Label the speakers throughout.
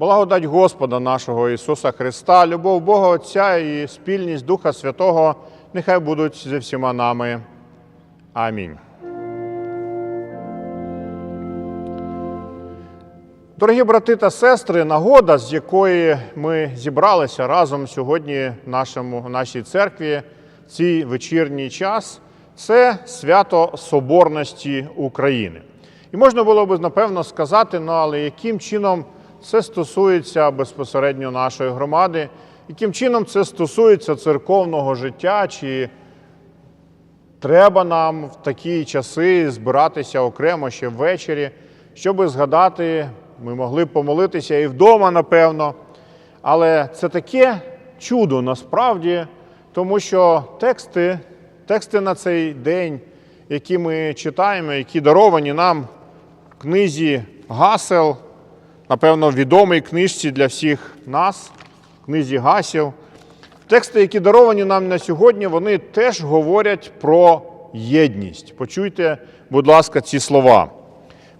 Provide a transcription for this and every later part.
Speaker 1: Благодать Господа нашого Ісуса Христа, любов Бога Отця і спільність Духа Святого нехай будуть зі всіма нами. Амінь. Дорогі брати та сестри, нагода, з якої ми зібралися разом сьогодні в нашому, в нашій церкві в цей вечірній час, це свято Соборності України. І можна було б, напевно, сказати, ну але яким чином це стосується безпосередньо нашої громади, яким чином це стосується церковного життя, чи треба нам в такі часи збиратися окремо ще ввечері, щоб згадати, ми могли б помолитися і вдома, напевно. Але це таке чудо насправді, тому що тексти, тексти на цей день, які ми читаємо, які даровані нам в книзі гасел, напевно, відомій книжці для всіх нас, книзі гасел. Тексти, які даровані нам на сьогодні, вони теж говорять про єдність. Почуйте, будь ласка, ці слова.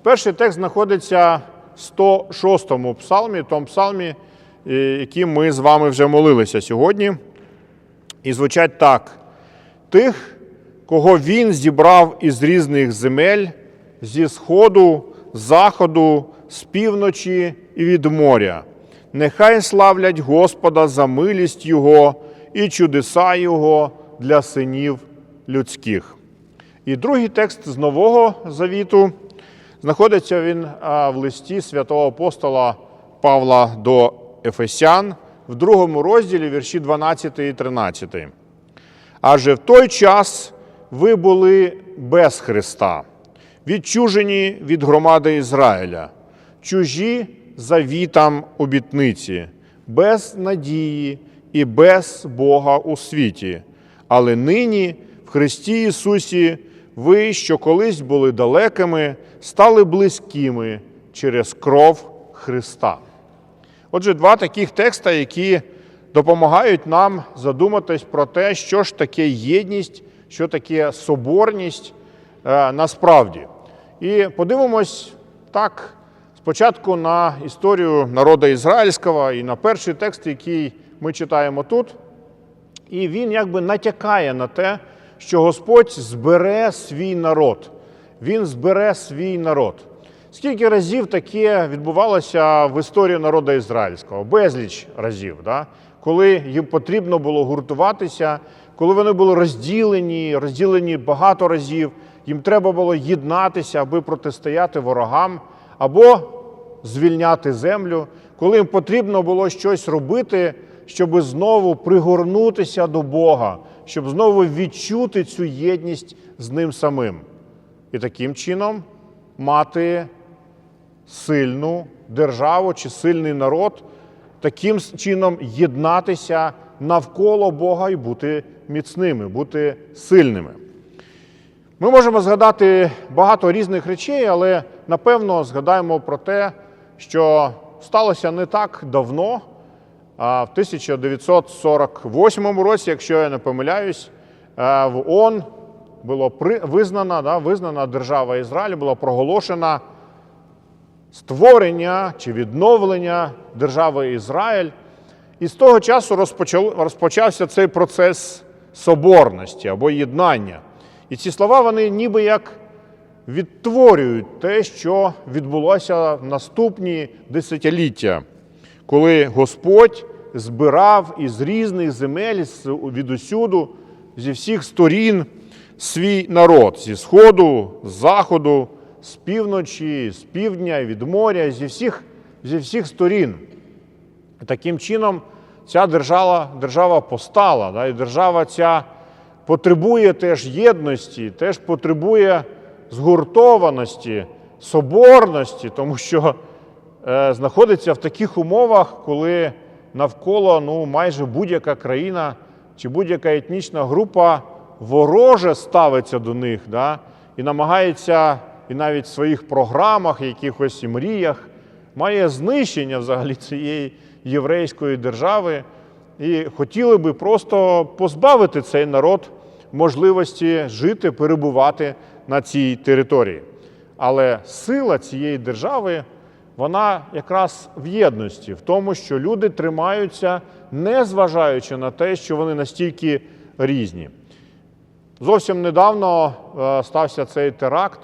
Speaker 1: Перший текст знаходиться в 106-му псалмі, тому псалмі, е, яким ми з вами вже молилися сьогодні. І звучать так: тих, кого він зібрав із різних земель, зі сходу, заходу, з півночі і від моря. Нехай славлять Господа за милість Його і чудеса Його для синів людських. І другий текст з Нового Завіту знаходиться він в листі святого апостола Павла до Ефесян в другому розділі вірші 12 і 13. Адже в той час ви були без Христа, відчужені від громади Ізраїля, чужі завітам обітниці, без надії і без Бога у світі. Але нині в Христі Ісусі ви, що колись були далекими, стали близькими через кров Христа. Отже, два таких текста, які допомагають нам задуматись про те, що ж таке єдність, що таке соборність е, насправді. І подивимось так спочатку на історію народу ізраїльського і на перший текст, який ми читаємо тут. І він якби натякає на те, що Господь збере свій народ. Він збере свій народ. Скільки разів таке відбувалося в історії народу ізраїльського? Безліч разів, да? коли їм потрібно було гуртуватися, коли вони були розділені, розділені багато разів, їм треба було єднатися, аби протистояти ворогам або звільняти землю, коли їм потрібно було щось робити, щоб знову пригорнутися до Бога, щоб знову відчути цю єдність з ним самим. І таким чином мати сильну державу чи сильний народ, таким чином єднатися навколо Бога і бути міцними, бути сильними. Ми можемо згадати багато різних речей, але напевно згадаємо про те, що сталося не так давно, в 1948 році, якщо я не помиляюсь, е, в ООН було визнана, да, визнана держава Ізраїль, було проголошена створення чи відновлення держави Ізраїль. І з того часу розпочав, розпочався цей процес соборності або єднання. І ці слова вони ніби як відтворюють те, що відбулося наступні десятиліття, коли Господь збирав із різних земель від усюду, зі всіх сторін свій народ зі сходу, з заходу, з півночі, з півдня, від моря, зі всіх, зі всіх сторін. Таким чином, ця держава, держава постала, да, і держава ця потребує теж єдності, теж потребує згуртованості, соборності, тому що е, знаходиться в таких умовах, коли навколо ну, майже будь-яка країна чи будь-яка етнічна група вороже ставиться до них да, і намагається і навіть в своїх програмах, якихось і мріях має знищення взагалі цієї єврейської держави, і хотіли би просто позбавити цей народ можливості жити, перебувати на цій території. Але сила цієї держави вона якраз в єдності, в тому, що люди тримаються, не зважаючи на те, що вони настільки різні. Зовсім недавно е, стався цей теракт,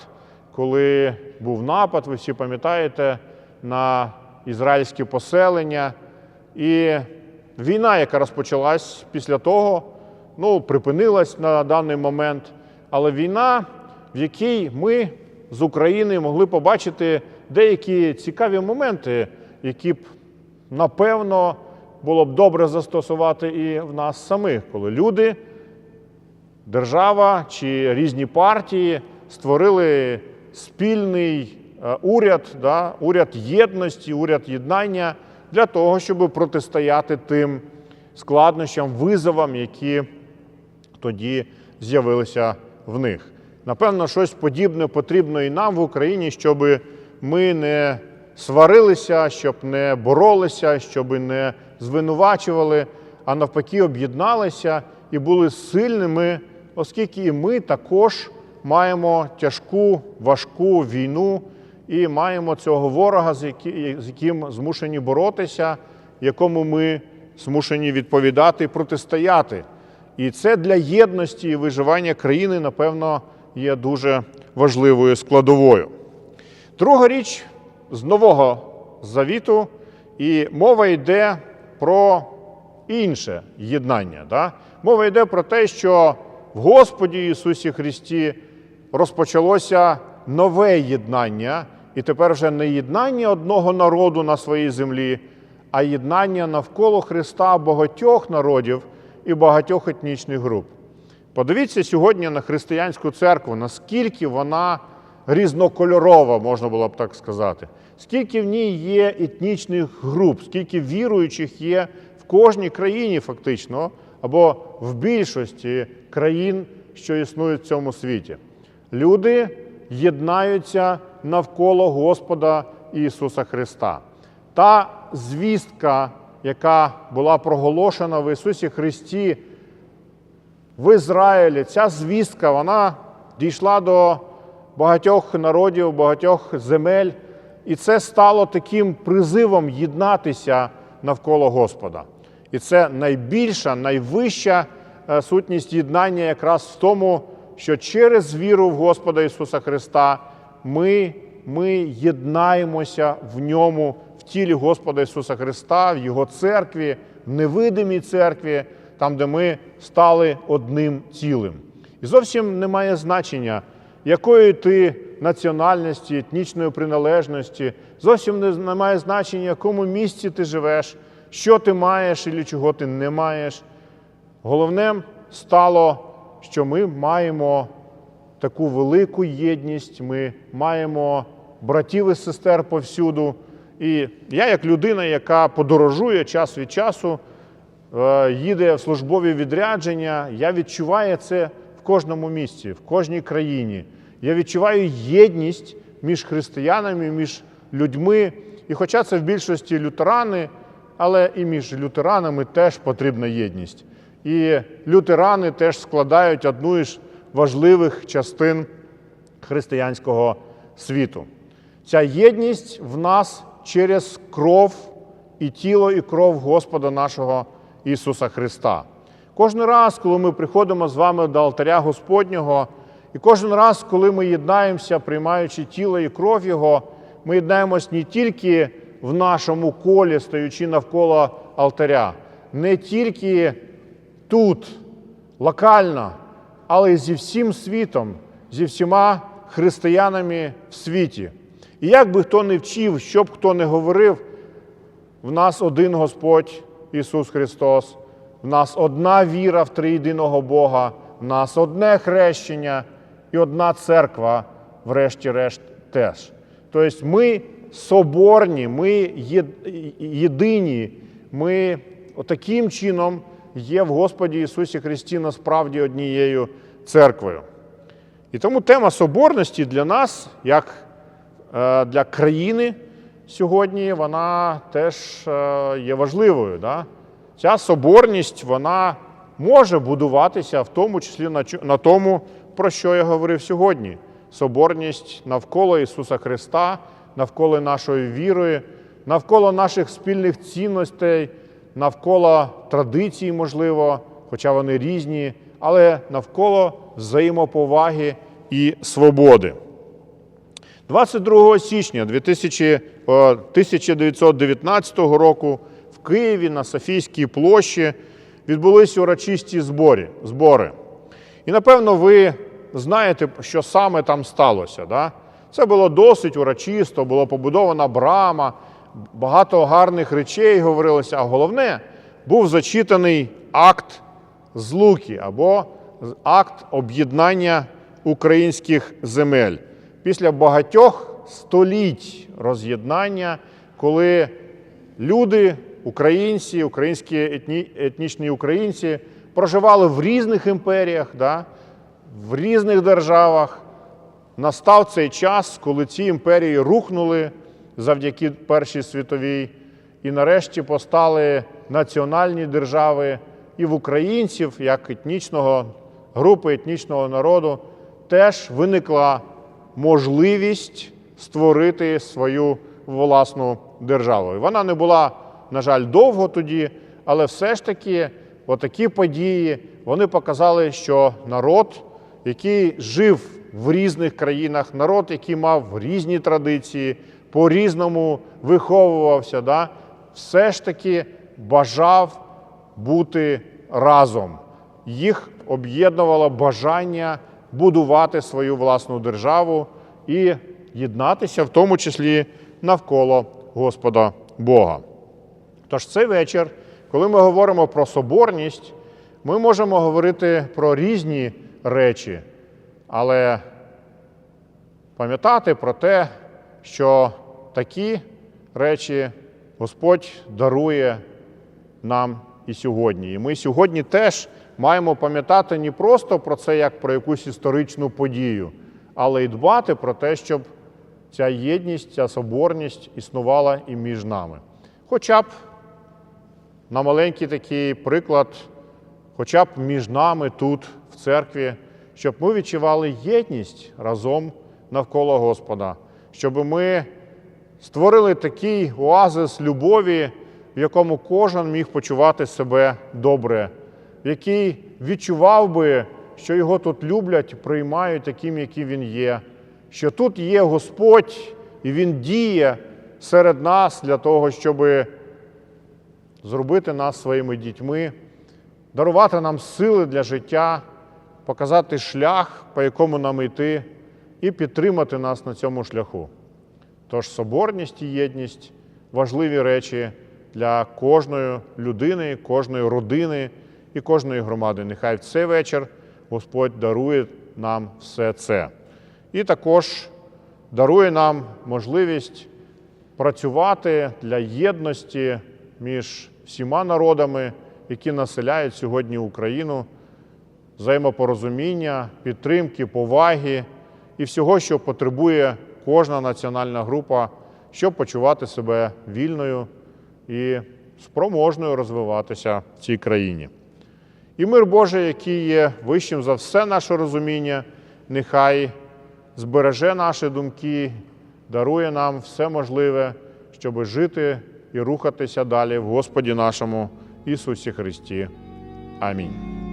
Speaker 1: коли був напад, ви всі пам'ятаєте, на ізраїльські поселення. І війна, яка розпочалась після того, ну, припинилась на даний момент. Але війна, в якій ми з України могли побачити деякі цікаві моменти, які б, напевно, було б добре застосувати і в нас самих, коли люди держава чи різні партії створили спільний е, уряд, да, уряд єдності, уряд єднання для того, щоб протистояти тим складнощам, визовам, які тоді з'явилися в них. Напевно, щось подібне потрібно і нам в Україні, щоб ми не сварилися, щоб не боролися, щоб не звинувачували, а навпаки, об'єдналися і були сильними, оскільки і ми також маємо тяжку, важку війну і маємо цього ворога, з яким змушені боротися, якому ми змушені відповідати і протистояти. І це для єдності і виживання країни, напевно, є дуже важливою складовою. Друга річ з нового завіту, і мова йде про інше єднання. Да? Мова йде про те, що в Господі Ісусі Христі розпочалося нове єднання, і тепер вже не єднання одного народу на своїй землі, а єднання навколо Христа багатьох народів і багатьох етнічних груп. Подивіться сьогодні на християнську церкву, наскільки вона різнокольорова, можна було б так сказати. Скільки в ній є етнічних груп, скільки віруючих є в кожній країні, фактично, або в більшості країн, що існують в цьому світі. Люди єднаються навколо Господа Ісуса Христа. Та звістка, яка була проголошена в Ісусі Христі в Ізраїлі, ця звістка, вона дійшла до багатьох народів, багатьох земель, і це стало таким призивом єднатися навколо Господа. І це найбільша, найвища е, сутність єднання якраз в тому, що через віру в Господа Ісуса Христа ми, ми єднаємося в ньому, в тілі Господа Ісуса Христа, в Його церкві, в невидимій церкві, там, де ми стали одним цілим. І зовсім немає значення, якої ти національності, етнічної приналежності, зовсім не- немає значення, в якому місці ти живеш, що ти маєш і чого ти не маєш. Головним стало, що ми маємо таку велику єдність, ми маємо братів і сестер повсюду. І я, як людина, яка подорожує час від часу, їде в службові відрядження, я відчуваю це в кожному місці, в кожній країні. Я відчуваю єдність між християнами, між людьми. І хоча це в більшості лютерани, але і між лютеранами теж потрібна єдність. І лютерани теж складають одну із важливих частин християнського світу. Ця єдність в нас через кров і тіло, і кров Господа нашого Ісуса Христа. Кожен раз, коли ми приходимо з вами до алтаря Господнього, і кожен раз, коли ми єднаємося, приймаючи тіло і кров Його, ми єднаємось не тільки в нашому колі, стоючи навколо алтаря, не тільки тут, локально, але й зі всім світом, зі всіма християнами в світі. І як би хто не вчив, що б хто не говорив, в нас один Господь Ісус Христос, в нас одна віра в триєдиного Бога, в нас одне хрещення і одна церква, врешті-решт, теж. Тобто ми соборні, ми єдині, ми таким чином є в Господі Ісусі Христі насправді однією церквою. І тому тема соборності для нас, як е, для країни сьогодні, вона теж е, є важливою. Да? Ця соборність вона може будуватися в тому числі на тому, про що я говорив сьогодні. Соборність навколо Ісуса Христа, навколо нашої віри, навколо наших спільних цінностей, навколо традицій, можливо, хоча вони різні, але навколо взаємоповаги і свободи. 22 січня 1919 року в Києві на Софійській площі відбулися урочисті зборі, збори. І напевно ви знаєте, що саме там сталося. Да? Це було досить урочисто, була побудована брама, багато гарних речей говорилося, а головне, був зачитаний акт злуки або акт об'єднання українських земель після багатьох століть роз'єднання, коли люди, українці, українські етні, етнічні українці проживали в різних імперіях, да, в різних державах. Настав цей час, коли ці імперії рухнули завдяки Першій світовій, і нарешті постали національні держави, і в українців, як етнічного групи етнічного народу, теж виникла можливість створити свою власну державу. І вона не була, на жаль, довго тоді, але все ж таки отакі події вони показали, що народ, який жив в різних країнах, народ, який мав різні традиції, по-різному виховувався, да, все ж таки бажав бути разом. Їх об'єднувало бажання будувати свою власну державу і єднатися, в тому числі навколо Господа Бога. Тож цей вечір, коли ми говоримо про соборність, ми можемо говорити про різні речі, але пам'ятати про те, що такі речі Господь дарує нам і сьогодні. І ми сьогодні теж маємо пам'ятати не просто про це як про якусь історичну подію, але й дбати про те, щоб ця єдність, ця соборність існувала і між нами. Хоча б на маленький такий приклад, хоча б між нами тут, в церкві, щоб ми відчували єдність разом навколо Господа, щоб ми створили такий оазис любові, в якому кожен міг почувати себе добре, який відчував би, що його тут люблять, приймають таким, яким він є, що тут є Господь, і Він діє серед нас для того, щоб зробити нас своїми дітьми, дарувати нам сили для життя, показати шлях, по якому нам йти, і підтримати нас на цьому шляху. Тож соборність і єдність важливі речі для кожної людини, кожної родини і кожної громади. Нехай в цей вечір Господь дарує нам все це. І також дарує нам можливість працювати для єдності між всіма народами, які населяють сьогодні Україну, взаємопорозуміння, підтримки, поваги і всього, що потребує кожна національна група, щоб почувати себе вільною і спроможною розвиватися в цій країні. І мир Божий, який є вищим за все наше розуміння, нехай збереже наші думки, дарує нам все можливе, щоб жити і рухатися далі в Господі нашому Ісусі Христі. Амінь.